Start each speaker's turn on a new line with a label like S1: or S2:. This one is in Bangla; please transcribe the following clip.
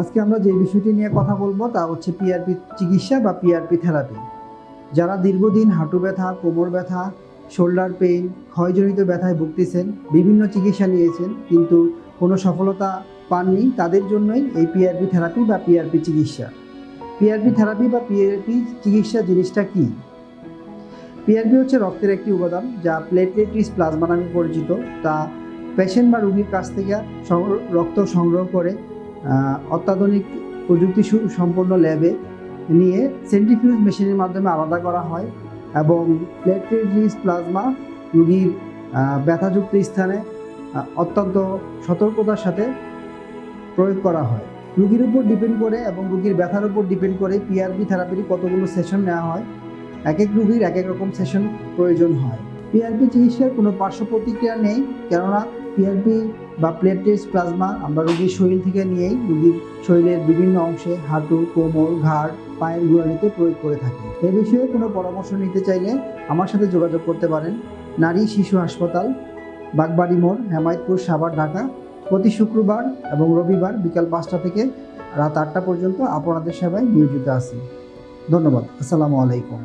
S1: আজকে আমরা যে বিষয়টি নিয়ে কথা বলব তা হচ্ছে পিআরপি চিকিৎসা বা পিআরপি থেরাপি যারা দীর্ঘদিন হাঁটু ব্যথা, কোমর ব্যথা শোল্ডার পেইন ক্ষয়জনিত ব্যথায় ভুগতেছেন, বিভিন্ন চিকিৎসা নিয়েছেন, কিন্তু কোনো সফলতা পাননি, তাদের জন্যই এই পিআরপি থেরাপি বা পিআরপি চিকিৎসা। পিআরপি থেরাপি বা পিআরপি চিকিৎসা জিনিসটা কি? পিআরপি হচ্ছে রক্তের একটি উপাদান যা প্লেটলেট রিচ প্লাজমা নামে পরিচিত। তা পেশেন্ট বা রোগীর কাছ থেকে রক্ত সংগ্রহ করে অত্যাধুনিক প্রযুক্তি সম্পন্ন ল্যাবে নিয়ে সেন্ট্রিফিউজ মেশিনের মাধ্যমে আলাদা করা হয় এবং প্লেটলেট প্লাজমা রুগীর ব্যথাযুক্ত স্থানে অত্যন্ত সতর্কতার সাথে প্রয়োগ করা হয়। রুগীর উপর ডিপেন্ড করে এবং রুগীর ব্যথার উপর ডিপেন্ড করে পিআরপি থেরাপির কতগুলো সেশন নেওয়া হয়? এক এক রুগীর এক এক রকম সেশন প্রয়োজন হয়। পিআরপি চিকিৎসার কোনো পার্শ্ব প্রতিক্রিয়া নেই, কেননা পিআরপি বা প্লেটলেটস প্লাজমা আমরা রোগীর শরীর থেকে নিয়েই রোগীর শরীরের বিভিন্ন অংশে হাঁটু, কোমর, ঘাড়, পায়ের গোড়ালিতে প্রয়োগ করে থাকি। এ বিষয়ে কোনো পরামর্শ নিতে চাইলে আমার সাথে যোগাযোগ করতে পারেন। নারী শিশু হাসপাতাল, বাগবাড়ি মোড়, হেমায়তপুর, সাভার, ঢাকা। প্রতি শুক্রবার এবং রবিবার বিকাল পাঁচটা থেকে রাত আটটা পর্যন্ত আপনাদের সেবায় নিয়োজিত আছি। ধন্যবাদ। আসসালামু আলাইকুম।